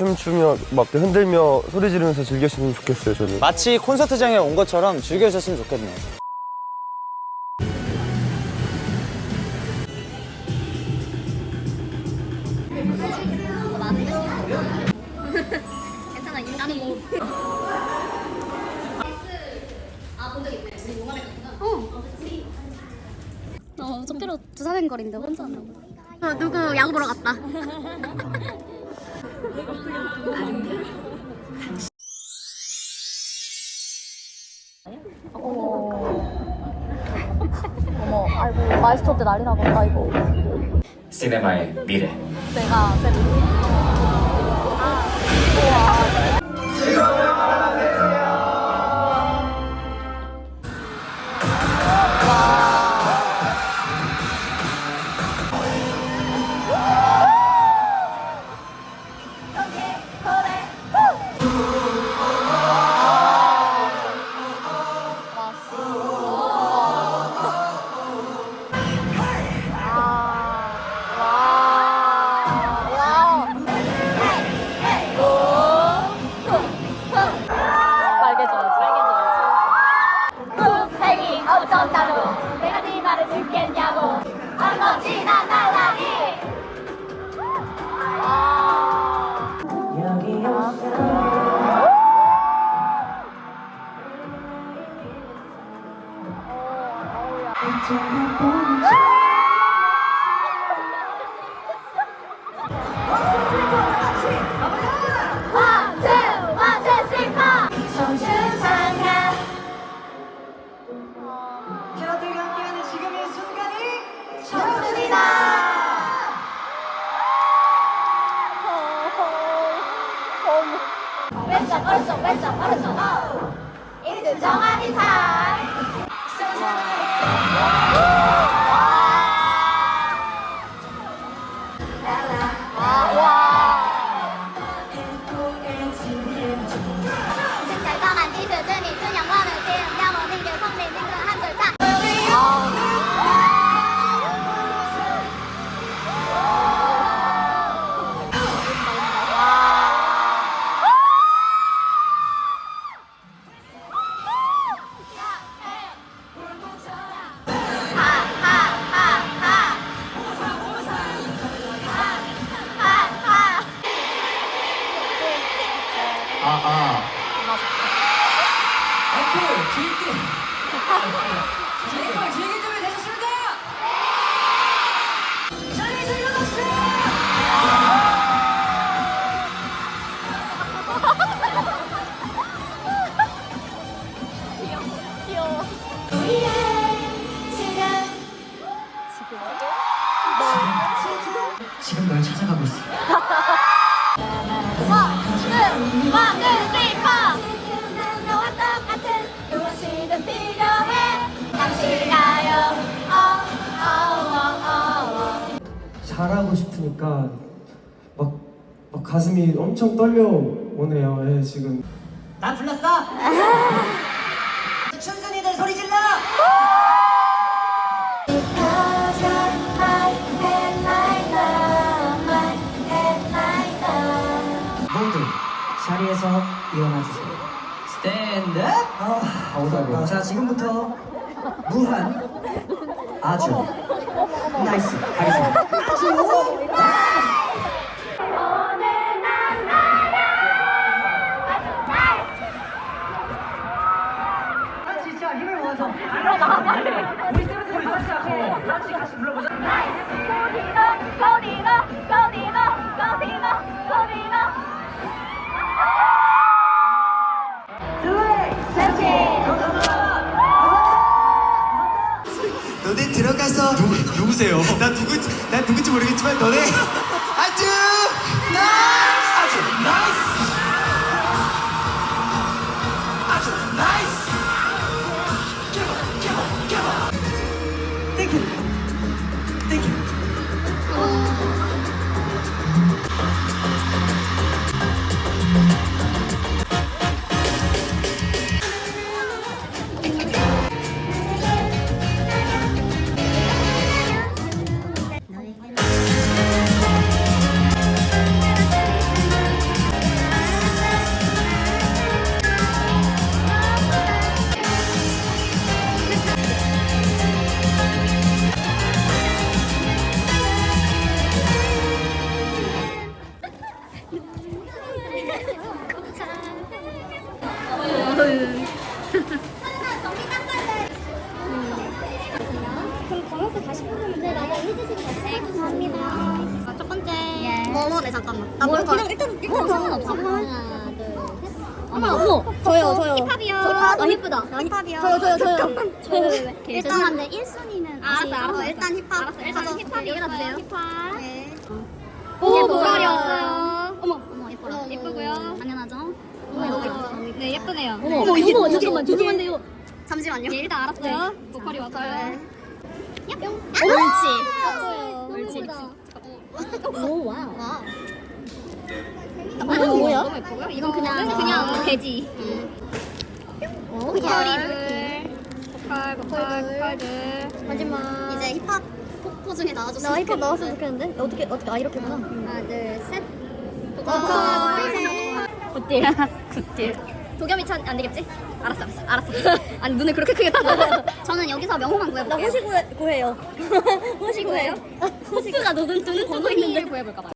춤추며 막 흔들며 소리 지르면서 즐겼으면 좋겠어요 저는. 마치 콘서트장에 온 것처럼 즐겨주셨으면 좋겠네요. 괜찮아 인간은 뭐 아본 적 있네 우리 용암에 갔구나 어 어, 저피로 두사된 거리인데 혼자 한다고 어, 누구 야구 보러 갔다 어머, 아이고 마이스터 때 난리 나겠다 이거. 시네마의 미래. 내가 내 빨개져 한번지 왼쪽 오른쪽 왼쪽 오른쪽 어. 이리도 정한이 살. 지금 널 찾아가고 있어. 왕은 슬퍼 너와 똑같은 무엇이든 필요해 당신이가요 어, 어어어어 잘하고 싶으니까 막, 막 가슴이 엄청 떨려오네요. 예, 지금. 나 불렀어? 춘순이들 소리 질러! 자리에서 일어나 주세요. 스탠드 업. 자 지금부터 무한 아주 나이스 가겠습니다. 아주 진짜 힘을 모아 누구세요? 나 누구 난 누군지 모르겠지만 너네 그럼 번호표 다시 보면 네, 맞아요. 해주시면 네, 감사합니다. 첫 번째. 뭐뭐 네, 잠깐만. 나 뭐, 그냥 일단, 일단 상관없어. 하나, 둘, 셋. 어머, 어머. 저요, 저요. 힙합이요. 아, 예쁘다. 힙합이요. 저요, 저요, 저요. 저요. 죄송한데 1순위는 알았어, 알았어. 일단 힙합. 알았어, 일단 힙합 여기다 주세요. 힙합. 네. 오, 보컬이었어요. 어머, 어머, 예뻐라. 예쁘고요. 당연하죠. 어머, 여기. 네, 예쁘네요. 어머, 어머, 이게 잠깐만, 죄송한데요. 잠시만요. 예, 일단 알았어요. 보컬이 왔어요. 옳지. 옳지. 오, 와우. 와. 어, 뭐야? 너무 예쁘고요. 이건 그냥 그냥 돼지. 보컬이들. 보컬, 보컬, 보컬들. 마지막. 이제 힙합 나와줬으면 나 힙합 나왔으면 좋겠는데? 어떻게 어떻게 아 이렇게구나. 하나, 둘, 셋. 보컬. 굿딜. 굿딜. 도겸이 찬 안 되겠지? 알았어, 알았어, 알았어. 아니 눈을 그렇게 크게 떠. 저는 여기서 명호만 구해볼게요. 나 호시 구해, 구해요. 호시 구해요? 호시가 눈을 눈을 뜨고 있는데 구해볼까 봐.